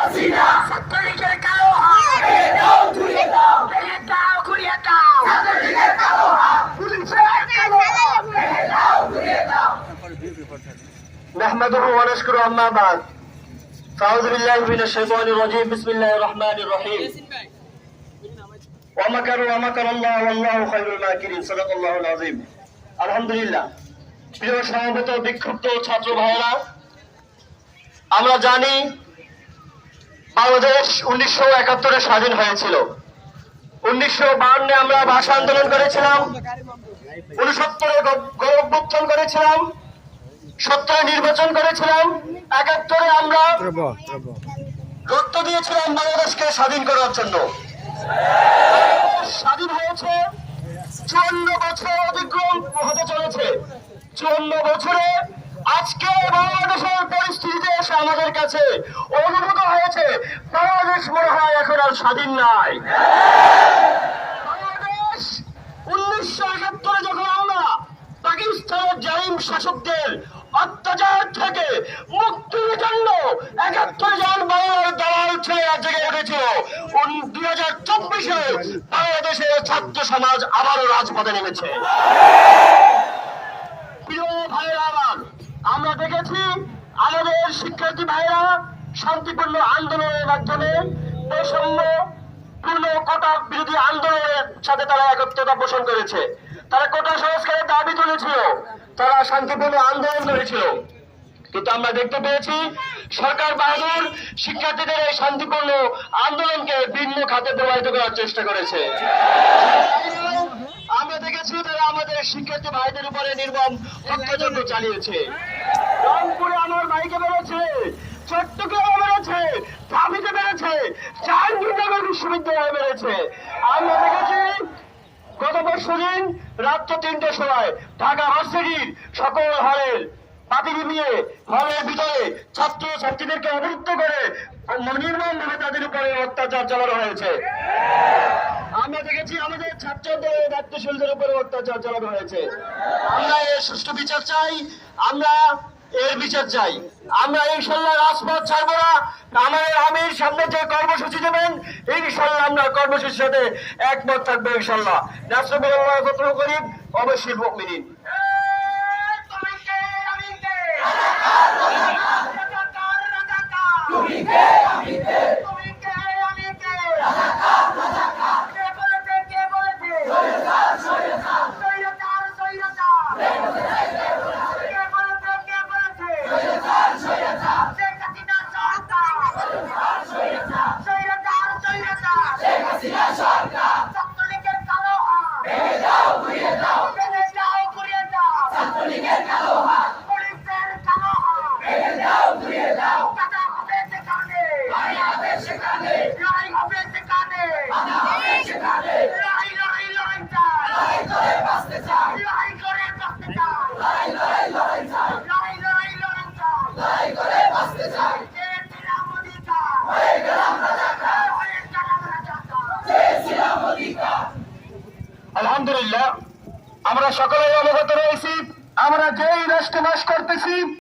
হাসিনা ছাত্রলীগের কালো হাত ভেঙে দাও ধুয়ে দাও ভেঙে দাও ঘুরিয়ে দাও ছাত্রলীগের কালো হাত পুলিশের কালো হাত ভেঙে দাও ধুয়ে দাও نحمده ونشكره أما بعد فأعوذ بالله من الشيطان الرجيم بسم الله الرحمن الرحيم ومكروا ومكر الله والله خير الماكرين صدق الله العظيم الحمد لله প্রিয় সমবেত বিক্ষুব্ধ ছাত্র ভাইয়েরা আমরা জানি বাংলাদেশ উনিশশো একাত্তরে স্বাধীন হয়েছিল। উনিশশো বাহান্নে আমরা ভাষা আন্দোলন করেছিলাম। উনসত্তরে গৌরবোত্থান করেছিলাম। সত্তরে নির্বাচন করেছিলাম। একাত্তরে আমরা রক্ত দিয়েছিলাম বাংলাদেশকে স্বাধীন করার জন্য। স্বাধীন হয়েছে। চুয়ান্ন বছর অতিক্রম হতে চলেছে। চুয়ান্ন বছরে আজকে বাংলাদেশের পরিস্থিতিতে এসে আমাদের কাছে অনুভূত হয়েছে, বাংলাদেশ মনে হয় এখন আর স্বাধীন নাই। উনিশশো একাত্তরে যখন আমরা পাকিস্তানের শাসকদের অত্যাচার থেকে মুক্তির জন্য একাত্তর জন বাংলার দালাল ছেলে জেগে উঠেছিল দুই হাজার চব্বিশে বাংলাদেশের ছাত্র সমাজ আবারও রাজপথে নেমেছে প্রিয় ভাইয়েরা আমার আমরা দেখেছি আমাদের শিক্ষার্থী ভাইরা শান্তিপূর্ণ আন্দোলনের মাধ্যমে বৈষম্য পূর্ণ কোটা বিরোধী আন্দোলনের সাথে তারা একত্রতা পোষণ করেছে। তারা কোটা সংস্কারের দাবি তুলেছিল। তারা শান্তিপূর্ণ আন্দোলন করেছিল। কিন্তু আমরা দেখতে পেয়েছি, সরকার বাহাদুর শিক্ষার্থীদের এই শান্তিপূর্ণ আন্দোলনকে ভিন্ন খাতে প্রবাহিত করার চেষ্টা করেছে। আমরা দেখেছি তারা আমাদের শিক্ষার্থী ভাইদের উপরে নির্মম হত্যাযজ্ঞ চালিয়েছে। রংপুরে আমার ভাইকে বেড়েছে। চট্টগ্রামে বেড়েছে ধামিতে বেড়েছে জাহাঙ্গীরনগর বিশ্ববিদ্যালয়ে বেড়েছে আমরা দেখেছি গত পরশু দিন রাত্র তিনটের সময় ঢাকা ভার্সিটির সকল হলের নিয়ে হলের ভিতরে ছাত্র ছাত্রীদেরকে অবরুদ্ধ করে ভাবে তাদের উপরে অত্যাচার চালানো হয়েছে। আমরা দেখেছি, আমাদের ছাত্রদের দায়িত্বশীলদের উপরে অত্যাচার চালানো হয়েছে। আমরা এর সুষ্ঠু বিচার চাই। আমরা এর বিচার চাই। আমরা ইনশাল্লাহ রাজপথ ছাড়বো না। আমাদের আমির সামনে যে কর্মসূচি দেবেন, ইনশাল্লাহ আমরা কর্মসূচির সাথে একমত থাকব ইনশাল্লাহ। রাষ্ট্রপতি অবশ্যই আলহামদুলিল্লাহ আমরা সকলেই অবগত রয়েছি। আমরা যেই রাষ্ট্রে বাস করতেছি